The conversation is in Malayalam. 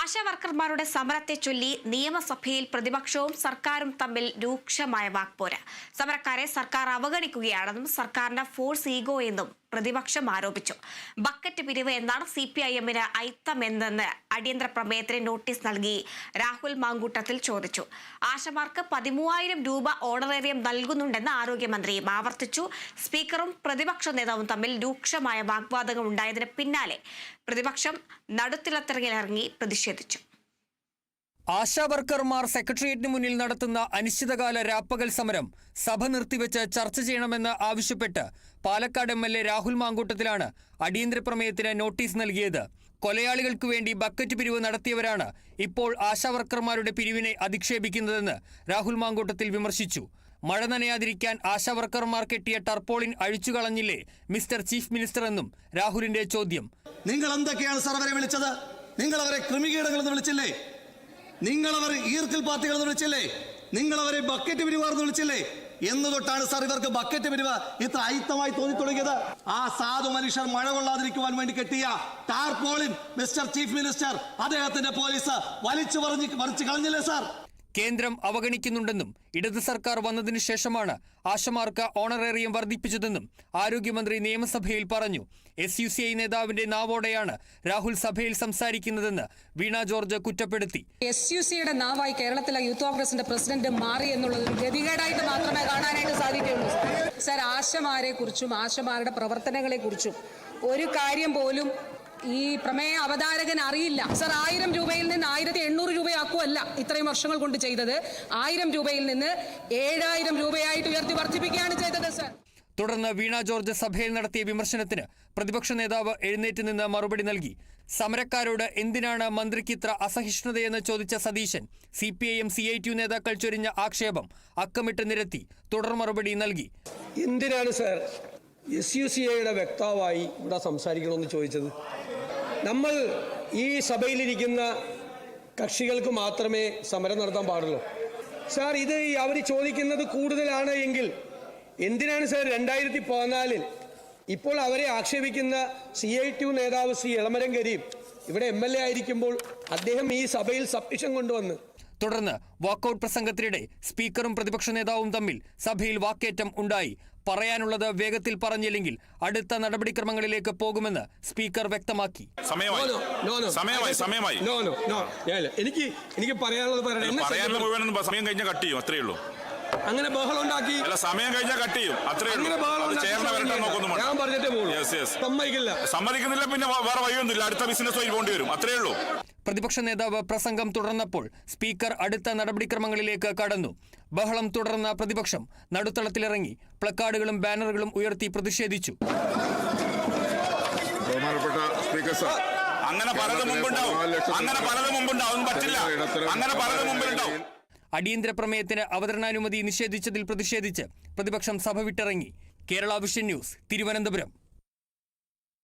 ആശാവർക്കർമാരുടെ സമരത്തെ ചൊല്ലി നിയമസഭയിൽ പ്രതിപക്ഷവും സർക്കാരും തമ്മിൽ രൂക്ഷമായ വാക്പോര്. സമരക്കാരെ സർക്കാർ അവഗണിക്കുകയാണെന്നും സർക്കാരിന്റെ ഫോഴ്സ് ഈഗോ എന്നും പ്രതിപക്ഷം ആരോപിച്ചു. ബക്കറ്റ് പിരിവ് എന്നാണ് സി പി ഐ എമ്മിന് അയിത്തമെന്നെന്ന് അടിയന്തര പ്രമേയത്തിന് നോട്ടീസ് നൽകി. രാഹുൽ മാങ്കൂട്ടത്തിൽ ചോദിച്ചു. ആശമാർക്ക് പതിമൂവായിരം രൂപ ഓണറേറിയം നൽകുന്നുണ്ടെന്ന് ആരോഗ്യമന്ത്രി ആവർത്തിച്ചു. സ്പീക്കറും പ്രതിപക്ഷ നേതാവും തമ്മിൽ രൂക്ഷമായ വാഗ്വാദങ്ങൾ ഉണ്ടായതിന് പിന്നാലെ പ്രതിപക്ഷം നടുത്തിലത്തിറങ്ങിലിറങ്ങി പ്രതിഷേധിച്ചു. ആശാ വർക്കർമാർ സെക്രട്ടേറിയറ്റിന് മുന്നിൽ നടത്തുന്ന അനിശ്ചിതകാല രാപ്പകൽ സമരം സഭ നിർത്തിവെച്ച് ചർച്ച ചെയ്യണമെന്ന് ആവശ്യപ്പെട്ട് Palakkad M L A Rahul മാങ്കൂട്ടത്തിലാണ് അടിയന്തര പ്രമേയത്തിന് നോട്ടീസ് നൽകിയത്. കൊലയാളികൾക്ക് വേണ്ടി ബക്കറ്റ് പിരിവ് നടത്തിയവരാണ് ഇപ്പോൾ ആശാ വർക്കർമാരുടെ പിരിവിനെ അധിക്ഷേപിക്കുന്നതെന്ന് രാഹുൽ മാങ്കൂട്ടത്തിൽ വിമർശിച്ചു. മഴ നനയാതിരിക്കാൻ ആശാ വർക്കർമാർ കെട്ടിയ ടർപ്പോളിൻ അഴിച്ചുകളഞ്ഞില്ലേ മിസ്റ്റർ ചീഫ് മിനിസ്റ്റർ എന്നും രാഹുലിന്റെ ചോദ്യം. നിങ്ങൾ എന്തൊക്കെയാണ് സർവരെ വിളിച്ചത്? നിങ്ങൾ അവരെ ക്രിമികീടങ്ങൾ എന്ന് വിളിച്ചില്ലേ? നിങ്ങൾ അവർ ഈർക്കിൽ പാർട്ടികൾ എന്ന് വിളിച്ചില്ലേ? നിങ്ങൾ അവരെ ബക്കറ്റ് പിരിവാർ എന്ന് വിളിച്ചില്ലേ? എന്ന് തൊട്ടാണ് സാർ ഇവർക്ക് ബക്കറ്റ് പിരിവ് ഇത്ര അയിത്തമായി തോന്നി തുടങ്ങിയത് ആ സാധു മനുഷ്യർ മഴ കൊള്ളാതിരിക്കുവാൻ വേണ്ടി കെട്ടിയ ടാർപോളിൻ മിസ്റ്റർ ചീഫ് മിനിസ്റ്റർ അദ്ദേഹത്തിന്റെ പോലീസ് വലിച്ചു പറഞ്ഞ് മറിച്ച് കളഞ്ഞില്ലേ സാർ? കേന്ദ്രം അവഗണിക്കുന്നുണ്ടെന്നും ഇടത് സർക്കാർ വന്നതിനു ശേഷമാണ് ആശമാർക്ക് ഓണറേറിയം വർദ്ധിപ്പിച്ചതെന്നും ആരോഗ്യമന്ത്രി നിയമസഭയിൽ പറഞ്ഞു. എസ് യു സി ഐ നേതാവിന്റെ നാവോടെയാണ് രാഹുൽ സഭയിൽ സംസാരിക്കുന്നതെന്ന് വീണ ജോർജ് കുറ്റപ്പെടുത്തി. എസ് യു സിയുടെ നാവായി കേരളത്തിലെ യൂത്ത് കോൺഗ്രസിന്റെ പ്രസിഡന്റ് മാറി എന്നുള്ളത് ഗതികേടായിട്ട് മാത്രമേ കാണാനായിട്ട് സാധിക്കുകയുള്ളൂ. സർ ആശമാരെ കുറിച്ചും ആശമാരുടെ പ്രവർത്തനങ്ങളെ കുറിച്ചും ഒരു കാര്യം പോലും ഈ പ്രമേയ അവതാരകൻ അറിയില്ല. സർ ആയിരം രൂപയിൽ നിന്ന് ആയിരത്തി എണ്ണൂറ് രൂപയാക്കുമല്ല ഇത്രയും വർഷങ്ങൾ കൊണ്ട് ചെയ്തത്. ആയിരം രൂപയിൽ നിന്ന് ഏഴായിരം രൂപയായിട്ട് ഉയർത്തി വർദ്ധിപ്പിക്കുകയാണ് ചെയ്തത് സർ. തുടർന്ന് വീണ ജോർജ് സഭയിൽ നടത്തിയ വിമർശനത്തിന് പ്രതിപക്ഷ നേതാവ് എഴുന്നേറ്റ് നിന്ന് മറുപടി നൽകി. സമരക്കാരോട് എന്തിനാണ് മന്ത്രിക്ക് ഇത്ര അസഹിഷ്ണുതയെന്ന് ചോദിച്ച Satheesan C P I M C I T നേതാക്കൾ ചൊരിഞ്ഞ ആക്ഷേപം അക്കമിട്ട് നിരത്തി തുടർ മറുപടി നൽകി. എന്തിനാണ് സർ എസ് യു സി ഐയുടെ വ്യക്താവായി ഇവിടെ സംസാരിക്കണമെന്ന് ചോദിച്ചത്? നമ്മൾ ഈ സഭയിലിരിക്കുന്ന കക്ഷികൾക്ക് മാത്രമേ സമരം നടത്താൻ പാടുള്ളൂ. സാർ ഇത് അവർ ചോദിക്കുന്നത് കൂടുതലാണ് എങ്കിൽ എന്തിനാണ് സാർ രണ്ടായിരത്തി പതിനാലിൽ ഇപ്പോൾ അവരെ ആക്ഷേപിക്കുന്ന സി ഐ ടി നേതാവ് ശ്രീ ഇളമരം കരീം ഇവിടെ എം എൽ എ ആയിരിക്കുമ്പോൾ അദ്ദേഹം ഈ സഭയിൽ സബ്മിഷൻ കൊണ്ടുവന്ന് തുടർന്ന് വാക്കൌട്ട് പ്രസംഗത്തിനിടെ സ്പീക്കറും പ്രതിപക്ഷ നേതാവും തമ്മിൽ സഭയിൽ വാക്കേറ്റം ഉണ്ടായി. പറയാനുള്ളത് വേഗത്തിൽ പറഞ്ഞില്ലെങ്കിൽ അടുത്ത നടപടിക്രമങ്ങളിലേക്ക് പോകുമെന്ന് സ്പീക്കർ വ്യക്തമാക്കി. എനിക്ക് എനിക്ക് പറയാനുള്ളത് സമയം കഴിഞ്ഞ കട്ട് ചെയ്യും അത്രേ ഉള്ളൂ. അങ്ങനെ ബഹളം ഉണ്ടാക്കി. അല്ല സമയം കഴിഞ്ഞാൽ കട്ട് ചെയ്യും അങ്ങനെ ബഹളം ഞാൻ പറഞ്ഞിട്ടേ പോകുള്ളൂ സമ്മതിക്കില്ല. സമ്മതിക്കുന്നില്ല പിന്നെ വേറെ വഴിയൊന്നുമില്ല. അടുത്ത ബിസിനസ് വഴി പോകേണ്ടി വരും. അത്രേ ഉള്ളൂ. പ്രതിപക്ഷ നേതാവ് പ്രസംഗം തുടർന്നപ്പോൾ സ്പീക്കർ അടുത്ത നടപടിക്രമങ്ങളിലേക്ക് കടന്നു. ബഹളം തുടർന്ന പ്രതിപക്ഷം നടുത്തളത്തിലിറങ്ങി പ്ലക്കാർഡുകളും ബാനറുകളും ഉയർത്തി പ്രതിഷേധിച്ചു. ബഹുമാനപ്പെട്ട സ്പീക്കർ സാർ അങ്ങനെ പലതും മുമ്പുണ്ടാവും. അങ്ങനെ പലതും മുമ്പുണ്ടാവും. പറ്റില്ല. അങ്ങനെ പലതും മുമ്പിലുണ്ടാവും അടിയന്തര പ്രമേയത്തിന് അവതരണാനുമതി നിഷേധിച്ചതിൽ പ്രതിഷേധിച്ച് പ്രതിപക്ഷം സഭ വിട്ടിറങ്ങി. Kerala vision news Thiruvananthapuram.